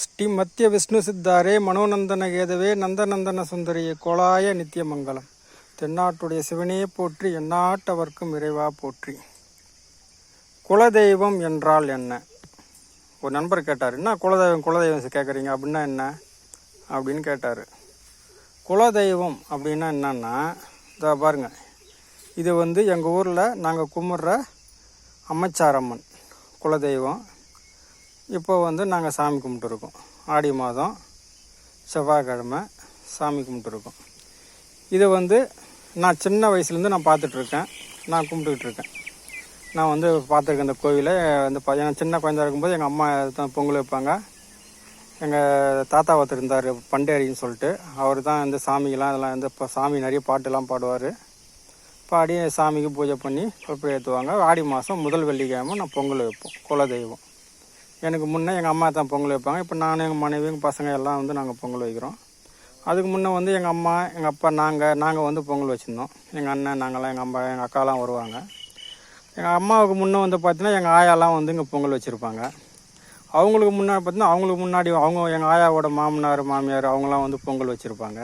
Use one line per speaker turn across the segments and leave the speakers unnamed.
ஸ்ரீ மத்திய விஷ்ணு சித்தாரே மனோநந்தன கேதவே நந்தநந்தன சுந்தரிய கோலாய நித்தியமங்கலம் தென்னாட்டுடைய சிவனே போற்றி எந்நாட்டவர்க்கும் இறைவா போற்றி. குலதெய்வம் என்றால் என்ன? ஒரு நண்பர் கேட்டார் என்ன குலதெய்வம் குலதெய்வம்? கேட்குறீங்க அப்படின்னா என்ன? அப்படின்னு கேட்டார். குலதெய்வம் அப்படின்னா என்னன்னா இதை பாருங்க. இது வந்து எங்கள் ஊரில் நாங்கள் கும்பிட்ற அம்மச்சாரம்மன் குலதெய்வம். இப்போ வந்து நாங்கள் சாமி கும்பிட்டுருக்கோம். ஆடி மாதம் செவ்வாய்க்கிழமை சாமி கும்பிட்டுருக்கோம். இதை வந்து நான் சின்ன வயசுலேருந்து நான் பார்த்துட்ருக்கேன். நான் கும்பிட்டுக்கிட்டு இருக்கேன் நான் வந்து பார்த்துருக்கேன் இந்த கோவிலை. இந்த பையன் சின்ன குழந்தை இருக்கும்போது எங்கள் அம்மா தான் பொங்கல் வைப்பாங்க. எங்கள் தாத்தா ஒருத்தர் இருந்தார் பண்டேரின்னு சொல்லிட்டு. அவர் தான் இந்த சாமிக்கெல்லாம் இதெல்லாம் இந்த சாமி நிறைய பாட்டுலாம் பாடுவார். பாடி சாமிக்கு பூஜை பண்ணி கொப்பை ஏற்றுவாங்க. ஆடி மாதம் முதல் வெள்ளிக்கிழமை நான் பொங்கல் வைப்போம். குலதெய்வம். எனக்கு முன்னே எங்கள் அம்மா தான் பொங்கல் வைப்பாங்க. இப்போ நானும் எங்கள் மனைவி எங்கள் பசங்க எல்லாம் வந்து நாங்கள் பொங்கல் வைக்கிறோம். அதுக்கு முன்னே வந்து எங்கள் அம்மா எங்கள் அப்பா நாங்கள் நாங்கள் வந்து பொங்கல் வச்சுருந்தோம். எங்கள் அண்ணன் நாங்களாம் எங்கள் அம்மா எங்கள் அக்காலாம் வருவாங்க. எங்கள் அம்மாவுக்கு முன்னே வந்து பார்த்தீங்கன்னா எங்கள் ஆயாலாம் வந்து இங்கே பொங்கல் வச்சுருப்பாங்க. அவங்களுக்கு முன்னாடி பார்த்தீங்கன்னா அவங்களுக்கு முன்னாடி அவங்க எங்கள் ஆயாவோட மாமனார் மாமியார் அவங்களாம் வந்து பொங்கல் வச்சுருப்பாங்க.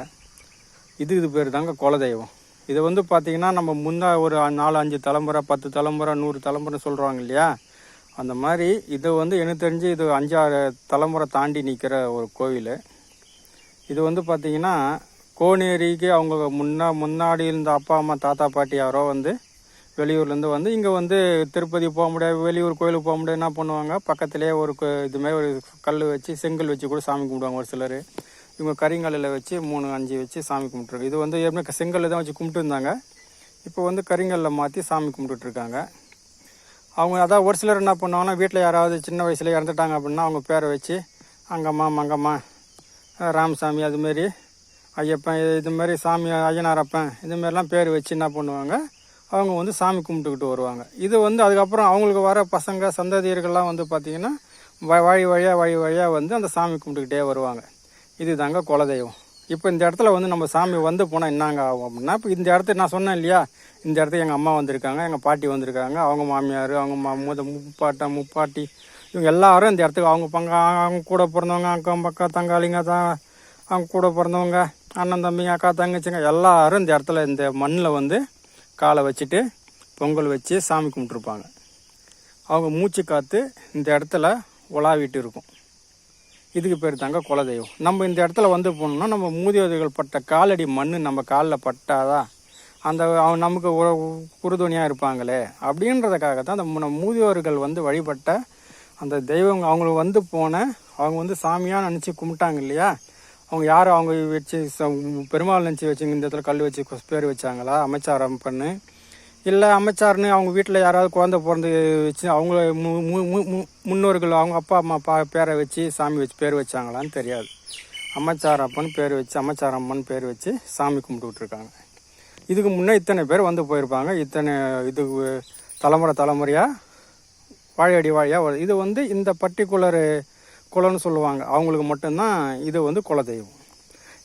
இது இது பேர் தாங்க குலதெய்வம். இது வந்து பார்த்திங்கன்னா நம்ம முன்னே ஒரு நாலு அஞ்சு தலைமுறை பத்து தலைமுறை நூறு தலைமுறை சொல்கிறாங்க இல்லையா? அந்த மாதிரி இது வந்து எனக்கு தெரிஞ்சு இது அஞ்சாறு தலைமுறை தாண்டி நிற்கிற ஒரு கோவில். இது வந்து பார்த்திங்கன்னா கோனேரிக்கு அவங்க முன்னா முன்னாடி இருந்த அப்பா அம்மா தாத்தா பாட்டி யாரோ வந்து வெளியூர்லேருந்து வந்து இங்கே வந்து திருப்பதி போக முடியாது வெளியூர் கோயிலுக்கு போக முடியாது என்ன பண்ணுவாங்க? பக்கத்துலேயே ஒரு இதுமாரி இதுமாதிரி ஒரு கல் வச்சு செங்கல் வச்சு கூட சாமி கும்பிடுவாங்க ஒரு சிலர். இவங்க கரிங்கல்லில் வச்சு மூணு அஞ்சு வச்சு சாமி கும்பிட்டுருக்கு இது வந்து ஏற்கனவே செங்கல்ல தான் வச்சு கும்பிட்டு இருந்தாங்க இப்போ வந்து கரிங்கல்ல மாற்றி சாமி கும்பிட்டுட்ருக்காங்க அவங்க அதான் ஒரு சிலர் என்ன பண்ணுவாங்கன்னா வீட்டில் யாராவது சின்ன வயசில் இறந்துட்டாங்க அப்படின்னா அவங்க பேரை வச்சு அங்கம்மா மங்கம்மா ராமசாமி அதுமாரி ஐயப்பன் இது- இது மாதிரி சாமி ஐயனாரப்பன் இதுமாரிலாம் பேர் வச்சு என்ன பண்ணுவாங்க அவங்க வந்து சாமி கும்பிட்டுக்கிட்டு வருவாங்க. இது வந்து அதுக்கப்புறம் அவங்களுக்கு வர பசங்க சந்ததியர்கள்லாம் வந்து பார்த்திங்கன்னா வ- வழி வழியாக வழி வழியாக வந்து அந்த சாமி கும்பிட்டுக்கிட்டே வருவாங்க. இது தாங்க குலதெய்வம். இப்போ இந்த இடத்துல வந்து நம்ம சாமி வந்து போனால் என்னங்க ஆகும் அப்படின்னா இப்போ இந்த இடத்த நான் சொன்னேன் இல்லையா? இந்த இடத்துக்கு எங்கள் அம்மா வந்திருக்காங்க எங்கள் பாட்டி வந்திருக்காங்க அவங்க மாமியார் அவங்க மா முத முப்பாட்டா முப்பாட்டி இவங்க எல்லாரும் இந்த இடத்துக்கு அவங்க பங்க அவங்க கூட பிறந்தவங்க அக்கம் பக்கம் தங்காளிங்க தான் அவங்க கூட பிறந்தவங்க அண்ணன் தம்பிங்க அக்கா தங்கச்சிங்க எல்லாரும் இந்த இடத்துல இந்த மண்ணில் வந்து காலை வச்சுட்டு பொங்கல் வச்சு சாமி கும்பிட்டுருப்பாங்க. அவங்க மூச்சு காற்று இந்த இடத்துல உலாவிட்டு இருக்கும். இதுக்கு பேர் தாங்க குலதெய்வம். நம்ம இந்த இடத்துல வந்து போனோம்னா நம்ம மூதியோர்கள் பட்ட காலடி மண் நம்ம காலில் பட்டாதான் அந்த அவங்க நமக்கு உறுதுணையாக இருப்பாங்களே? அப்படின்றதுக்காக தான் அந்த மு- மூதியோர்கள் வந்து வழிபட்ட அந்த தெய்வம் அவங்களுக்கு வந்து போன அவங்க வந்து சாமியாக நினச்சி கும்பிட்டாங்க இல்லையா? அவங்க யார் அவங்க வச்சு ச- பெருமாள் நினச்சி வச்சுங்க இந்த இடத்துல கல் வச்சு பேர் வச்சாங்களா? அமைச்சாரம் பண்ணு. இல்லை அமைச்சார்னு அவங்க வீட்டில் யாராவது குழந்த பிறந்து வச்சு அவங்கள மு- மு- மு- மு- முன்னோர்கள் அவங்க அப்பா அம்மா பா பேரை வச்சு சாமி வச்சு பேர் வச்சாங்களான்னு தெரியாது. அமைச்சாரப்பன் பேர் வச்சு அமைச்சாரம்மன் பேர் வச்சு சாமி கும்பிட்டுக்கிட்டுருக்காங்க இதுக்கு முன்னே இத்தனை பேர் வந்து போயிருப்பாங்க. இத்தனை இது தலைமுறை தலைமுறையாக வாழையடி வாழையாக வருது இது வந்து இந்த பர்டிகுலர் குலம்னு சொல்லுவாங்க. அவங்களுக்கு மட்டும்தான் இது வந்து குலதெய்வம்.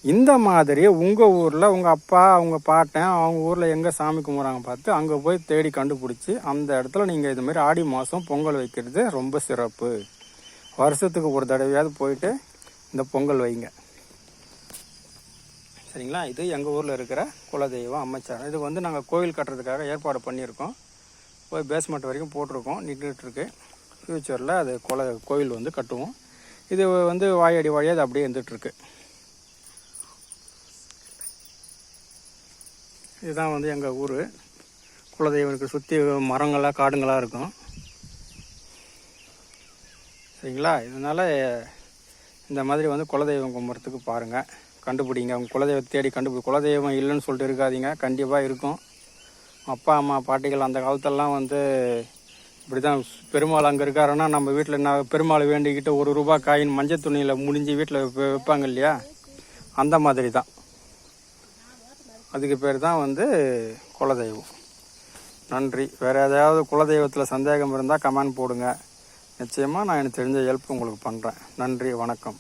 இந்த மாதிரி உங்கள் ஊரில் உங்கள் அப்பா அவங்க பாட்டன் அவங்க ஊரில் எங்கே சாமி கும்பிட்றாங்க பார்த்து அங்கே போய் தேடி கண்டுபிடிச்சி அந்த இடத்துல நீங்கள் இது மாதிரி ஆடி மாதம் பொங்கல் வைக்கிறது ரொம்ப சிறப்பு. வருஷத்துக்கு ஒரு தடவையாவது போயிட்டு இந்த பொங்கல் வைங்க. சரிங்களா? இது எங்கள் ஊரில் இருக்கிற குலதெய்வம் அமைச்சாரம் இது வந்து நாங்கள் கோவில் கட்டுறதுக்காக ஏற்பாடு பண்ணியிருக்கோம். போய் பேஸ்மெண்ட் வரைக்கும் போட்டிருக்கோம். நின்றுட்டுருக்கு ஃப்யூச்சரில் அது குல கோவில் வந்து கட்டுவோம். இது வந்து வாயடி வாழியாக அது அப்படியே இருந்துகிட்ருக்கு இதுதான் வந்து எங்கள் ஊர். குலதெய்வனுக்கு சுற்றி மரங்களாக காடுங்களாக இருக்கும். சரிங்களா? இதனால் இந்த மாதிரி வந்து குலதெய்வம் கும்பிட்றதுக்கு பாருங்கள் கண்டுபிடிங்க. உங்கள் குலதெய்வத்தை தேடி கண்டுபிடி குலதெய்வம் இல்லைன்னு சொல்லிட்டு இருக்காதீங்க. கண்டிப்பாக இருக்கும். அப்பா அம்மா பாட்டிகள் அந்த காலத்தெல்லாம் வந்து இப்படி தான் பெருமாள் அங்கே இருக்காருன்னா நம்ம வீட்டில் நான் பெருமாள் வேண்டிக்கிட்டு ஒரு ரூபா காயின் மஞ்சள் துணியில் முடிஞ்சு வீட்டில் வைப்பாங்க இல்லையா? அந்த மாதிரி தான் அதுக்கு பேர் தான் வந்து குலதெய்வம். நன்றி. வேறு ஏதாவது குலதெய்வத்தில் சந்தேகம் இருந்தால் கமெண்ட் போடுங்க. நிச்சயமாக நான் எனக்கு தெரிஞ்ச ஹெல்ப் உங்களுக்கு பண்ணுறேன் நன்றி. வணக்கம்.